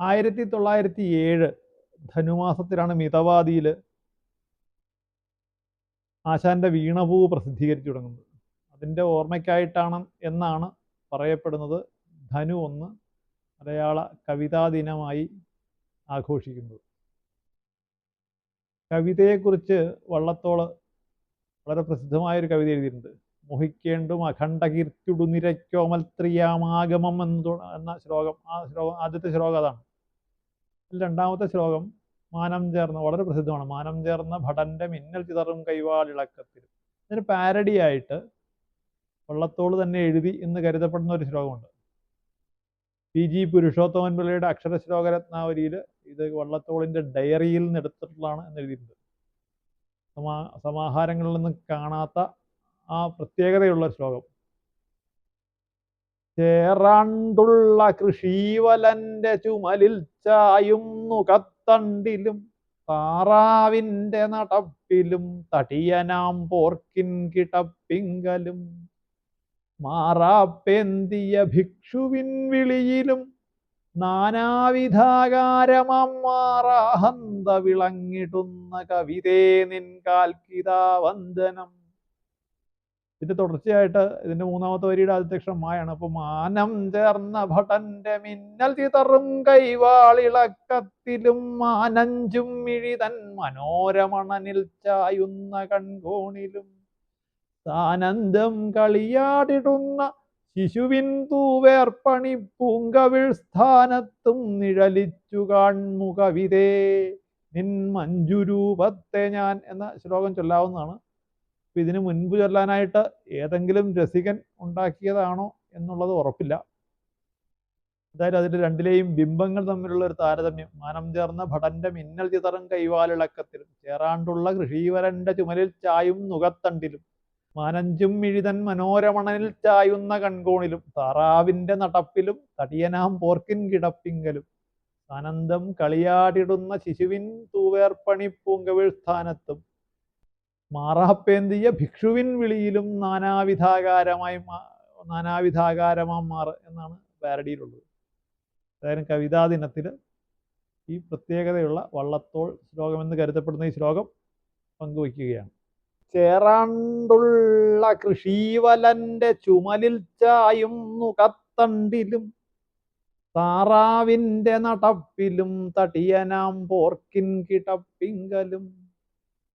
ആയിരത്തി തൊള്ളായിരത്തി ഏഴ് ധനുമാസത്തിലാണ് മിതവാദിയിൽ ആശാന്റെ വീണപൂ പ്രസിദ്ധീകരിച്ചു തുടങ്ങുന്നത്. അതിന്റെ ഓർമ്മയ്ക്കായിട്ടാണ് എന്നാണ് പറയപ്പെടുന്നത്. ധനു ഒന്ന് മലയാള കവിതാ ദിനമായി ആഘോഷിക്കുന്നത്. കവിതയെക്കുറിച്ച് വള്ളത്തോൾ വളരെ പ്രസിദ്ധമായൊരു കവിത എഴുതിയിട്ടുണ്ട്. മോഹിക്കേണ്ടും അഖണ്ഡ കീർത്തിയുടു നിരക്കോമൽത്രിയാമാഗമം എന്ന് എന്ന ശ്ലോകം. ആ ശ്ലോകം ആദ്യത്തെ ശ്ലോകം അതാണ്. രണ്ടാമത്തെ ശ്ലോകം മാനം ചേർന്ന വളരെ പ്രസിദ്ധമാണ്. മാനം ചേർന്ന ഭടന്റെ മിന്നൽ ചിതറും കൈവാളിളക്കത്തിൽ ഇതിന് പാരഡിയായിട്ട് ആയിട്ട് വള്ളത്തോൾ തന്നെ എഴുതി എന്ന് കരുതപ്പെടുന്ന ഒരു ശ്ലോകമുണ്ട്. പി. ജി. പുരുഷോത്തമൻ പിള്ളയുടെ അക്ഷരശ്ലോക രത്നാവലിയിൽ ഇത് വള്ളത്തോളിന്റെ ഡയറിയിൽ നിന്ന് എടുത്തിട്ടുള്ളതാണ് എന്ന് എഴുതിയിട്ടുണ്ട്. സമാ സമാഹാരങ്ങളിൽ നിന്ന് കാണാത്ത ആ പ്രത്യേകതയുള്ള ശ്ലോകം. ചേറാണ്ടുള്ള കൃഷീവലന്റെ ചുമലിൽ ചായുന്നു കത്തണ്ടിലും താറാവിന്റെ നടപ്പിലും തടിയനാം പോർക്കിൻ കിടപ്പിങ്കലും മാറാപ്പേന്തിയ ഭിക്ഷുവിൻ വിളിയിലും നാനാവിധാകാരമാം മാറാഹന്ത വിളങ്ങിടുന്ന കവിതേ നിൻ കാൽക്കിതാ വന്ദനം. ഇതിന്റെ തുടർച്ചയായിട്ട് ഇതിന്റെ മൂന്നാമത്തെ വരിയുടെ ആദ്യത്തെ അക്ഷരം മായാണ് അപ്പൊ മാനം ചേർന്ന ഭടന്റെ മിന്നൽ ചിതറും കൈവാളിളക്കത്തിലും മാനഞ്ചും മിഴിതൻ മനോരമണനിൽ ചായുന്ന കൺകോണിലും സാനന്ദം കളിയാടിടുന്ന ശിശുവിൻ തൂവേർപ്പണി പൂങ്കവിൾ സ്ഥാനത്തും നിഴലിച്ചു കാൺമുഖവിതേ. നിൻ മഞ്ജുരൂപത്തെ ഞാൻ എന്ന ശ്ലോകം ചൊല്ലാവുന്നതാണ്. അപ്പൊ ഇതിന് മുൻപ് ചൊല്ലാനായിട്ട് ഏതെങ്കിലും രസികൻ ഉണ്ടാക്കിയതാണോ എന്നുള്ളത് ഉറപ്പില്ല. എന്തായാലും അതിന്റെ രണ്ടിലെയും ബിംബങ്ങൾ തമ്മിലുള്ള ഒരു താരതമ്യം മാനം ചേർന്ന ഭടന്റെ മിന്നൽ ചിതറും കൈവാലിളക്കത്തിലും ചേറാണ്ടുള്ള കൃഷീവരന്റെ ചുമലിൽ ചായും നുകത്തണ്ടിലും മാനഞ്ചും മിഴിതൻ മനോരമണനിൽ ചായുന്ന കൺകോണിലും താറാവിന്റെ നടപ്പിലും തടിയനാം പോർക്കിൻ കിടപ്പിങ്കലും ആനന്ദം കളിയാടിടുന്ന ശിശുവിൻ തൂവേർപ്പണി പൂങ്കവിൾ സ്ഥാനത്തും മാറാപ്പേന്തിയ ഭിക്ഷുവിൻ വിളിയിലും നാനാവിധാകാരമായി നാനാവിധാകാരമാം മാറ് എന്നാണ് പാരഡിയിലുള്ളത് അതായത് കവിതാ ദിനത്തിൽ ഈ പ്രത്യേകതയുള്ള വള്ളത്തോൾ ശ്ലോകമെന്ന് കരുതപ്പെടുന്ന ഈ ശ്ലോകം പങ്കുവയ്ക്കുകയാണ്. ചേറാണ്ടുള്ള കൃഷീവലന്റെ ചുമലിൽ ചായുന്നു കത്തണ്ടിലും. താറാവിന്റെ നടപ്പിലും തടിയനാം പോർക്കിൻ കിടപ്പിങ്കലും.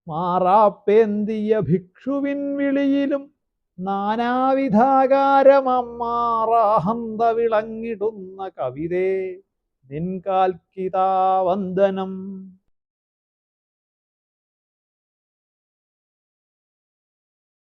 മാറാപ്പേന്തിയ ഭിക്ഷുവിൻ വിളിയിലും നാനാവിധാകാരമമ്മാറാഹന്ത വിളങ്ങിടുന്ന കവിതേ നിൻകാൽക്കിതാ വന്ദനം